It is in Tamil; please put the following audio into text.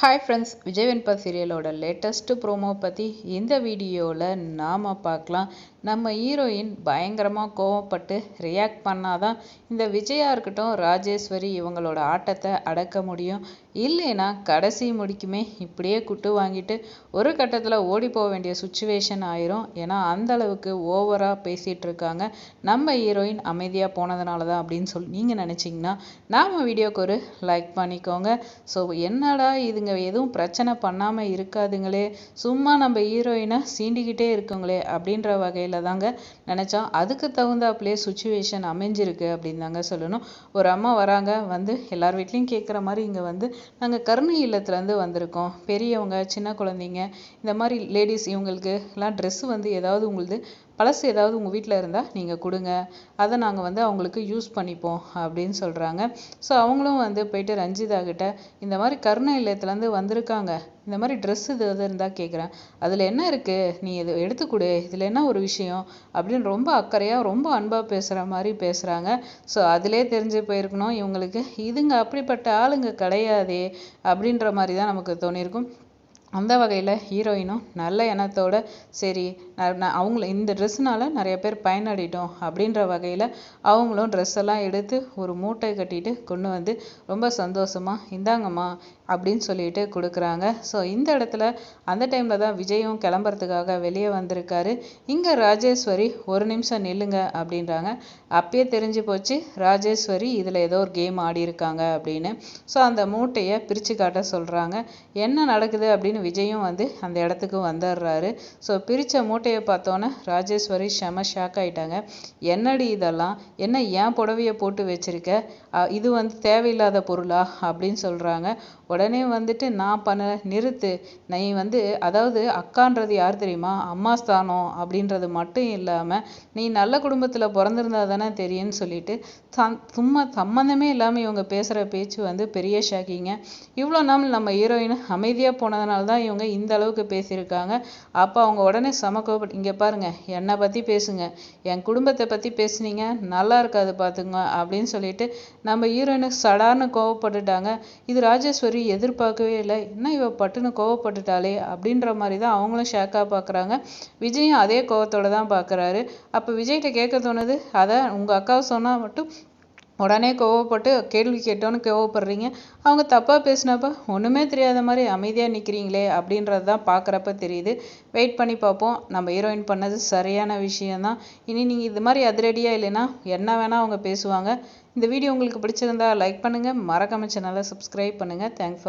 ஹாய் ஃப்ரெண்ட்ஸ் விஜய் வெண்பா சீரியலோட லேட்டஸ்ட்டு ப்ரோமோ பற்றி இந்த வீடியோவில் நாம் பார்க்கலாம். நம்ம ஹீரோயின் பயங்கரமாக கோவப்பட்டு ரியாக்ட் பண்ணாதான் இந்த விஜயா இருக்கட்டும் ராஜேஸ்வரி இவங்களோட ஆட்டத்தை அடக்க முடியும். இல்லைன்னா கடைசி முடிக்குமே இப்படியே குட்டு வாங்கிட்டு ஒரு கட்டத்தில் ஓடி போக வேண்டிய சுச்சுவேஷன் ஆயிரும். ஏன்னா அந்த அளவுக்கு ஓவராக பேசிகிட்டு இருக்காங்க. நம்ம ஹீரோயின் அமைதியாக போனதுனால தான் அப்படின்னு சொல்லி நீங்கள் நினச்சிங்கன்னா நாம் வீடியோக்கு ஒரு லைக் பண்ணிக்கோங்க. ஸோ என்னடா இதுங்க எதுவும் பிரச்சனை பண்ணாமல் இருக்காதுங்களே. சும்மா நம்ம ஹீரோயினை சீண்டிக்கிட்டே இருக்குங்களே அப்படின்ற வகையில் தாங்க நினச்சோம். அதுக்கு தகுந்தாப்புலேயே சுச்சுவேஷன் அமைஞ்சிருக்கு அப்படின்னு தாங்க சொல்லணும். ஒரு அம்மா வராங்க வந்து எல்லார் வீட்லேயும் கேட்குற மாதிரி இங்கே வந்து நாங்கள் கருணை இல்லத்துலேருந்து வந்திருக்கோம். பெரியவங்க சின்ன குழந்தைங்க இந்த மாதிரி லேடிஸ் இவங்களுக்கு எல்லாம் ட்ரெஸ்ஸு வந்து ஏதாவது உங்களுது பழசு ஏதாவது உங்கள் வீட்டில் இருந்தால் நீங்கள் கொடுங்க. அதை நாங்கள் வந்து அவங்களுக்கு யூஸ் பண்ணிப்போம் அப்படின்னு சொல்கிறாங்க ஸோ அவங்களும் வந்து போயிட்டு ரஞ்சிதா கிட்ட இந்த மாதிரி கருணை இல்லத்துலேருந்து வந்திருக்காங்க. இந்த மாதிரி ட்ரெஸ் இது எது இருந்தால் கேட்குறேன் அதில் என்ன இருக்குது நீ இது எடுத்து கொடு. இதில் என்ன ஒரு விஷயம்? அப்படின்னு ரொம்ப அக்கறையாக ரொம்ப அன்பாக பேசுகிற மாதிரி பேசுகிறாங்க ஸோ அதிலே தெரிஞ்சு போயிருக்கணும் இவங்களுக்கு. இதுங்க அப்படிப்பட்ட ஆளுங்க கிடையாதே அப்படின்ற மாதிரி தான் நமக்கு தோணியிருக்கும். அந்த வகையில் ஹீரோயினும் நல்ல எண்ணத்தோட சரி அவங்கள இந்த ட்ரெஸ்ஸுனால நிறைய பேர் பயனடைட்டோம் அப்படின்ற வகையில் அவங்களும் ட்ரெஸ் எல்லாம் எடுத்து ஒரு மூட்டை கட்டிட்டு கொண்டு வந்து ரொம்ப சந்தோஷமாக இந்தாங்கம்மா அப்படின்னு சொல்லிட்டு கொடுக்குறாங்க. ஸோ இந்த இடத்துல அந்த டைமில் தான் விஜயும் கிளம்புறதுக்காக வெளியே வந்திருக்காரு. இங்கே ராஜேஸ்வரி ஒரு நிமிஷம் நில்லுங்க அப்படின்றாங்க. அப்பயே தெரிஞ்சு போச்சு ராஜேஸ்வரி இதில் ஏதோ ஒரு கேம் ஆடி இருக்காங்க அப்படின்னு. ஸோ அந்த மூட்டையை பிரித்து காட்ட சொல்கிறாங்க என்ன நடக்குது அப்படின்னு விஜயும் வந்து அந்த இடத்துக்கு வந்துடுறாரு. ஸோ பிரித்த மூட்டையை பார்த்தோன்னே ராஜேஸ்வரி செம ஷாக் ஆகிட்டாங்க என்னடி இதெல்லாம்? என்ன ஏன் புடவையை போட்டு வச்சிருக்க? இது வந்து தேவையில்லாத பொருளா? அப்படின்னு சொல்கிறாங்க உடனே வந்துட்டு நான் பண்ண நிறுத்து. நீ வந்து அதாவது அக்கான்றது யார் தெரியுமா? அம்மா ஸ்தானம் அப்படின்றது மட்டும் இல்லாமல் நீ நல்ல குடும்பத்தில் பிறந்திருந்தா தானே தெரியும்னு சொல்லிட்டு சும்மா சம்மந்தமே இல்லாமல் இவங்க பேசுகிற பேச்சு வந்து பெரிய ஷாக்கிங்க இவ்வளோ நாள் நம்ம ஹீரோயின் அமைதியாக போனதுனால தான் இவங்க இந்த அளவுக்கு பேசியிருக்காங்க. அப்போ அவங்க உடனே சம கோபப்பட்டு இங்கே பாருங்கள் என்னை பற்றி பேசுங்க. என் குடும்பத்தை பற்றி பேசுனீங்க நல்லா இருக்காது பார்த்துங்க அப்படின்னு சொல்லிட்டு நம்ம ஹீரோயினுக்கு சடார்னு கோவப்பட்டுட்டாங்க இது ராஜேஸ்வரி எதிர்பார்க்கவே இல்லை. என்ன இவ பட்டுன்னு கோவப்பட்டுட்டாளே அப்படின்ற மாதிரி தான் அவங்களும் ஷேக்காக பார்க்குறாங்க விஜயும் அதே கோவத்தோடு தான் பார்க்குறாரு அப்போ விஜய்கிட்ட கேட்க தோணுது அதை உங்கள் அக்காவை சொன்னால் மட்டும் உடனே கோவப்பட்டு கேள்வி கேட்டோன்னு கோவப்படுறீங்க? அவங்க தப்பாக பேசினப்ப ஒன்றுமே தெரியாத மாதிரி அமைதியாக நிற்கிறீங்களே அப்படின்றது தான் பார்க்குறப்ப தெரியுது. வெயிட் பண்ணி பார்ப்போம். நம்ம ஹீரோயின் பண்ணது சரியான விஷயந்தான் இனி நீங்கள் இது மாதிரி அதிரடியாக இல்லைன்னா என்ன வேணால் அவங்க பேசுவாங்க. இந்த வீடியோ உங்களுக்கு பிடிச்சிருந்தா லைக் பண்ணுங்கள் மறக்காம சேனலை சப்ஸ்கிரைப் பண்ணுங்கள் தேங்க்ஸ்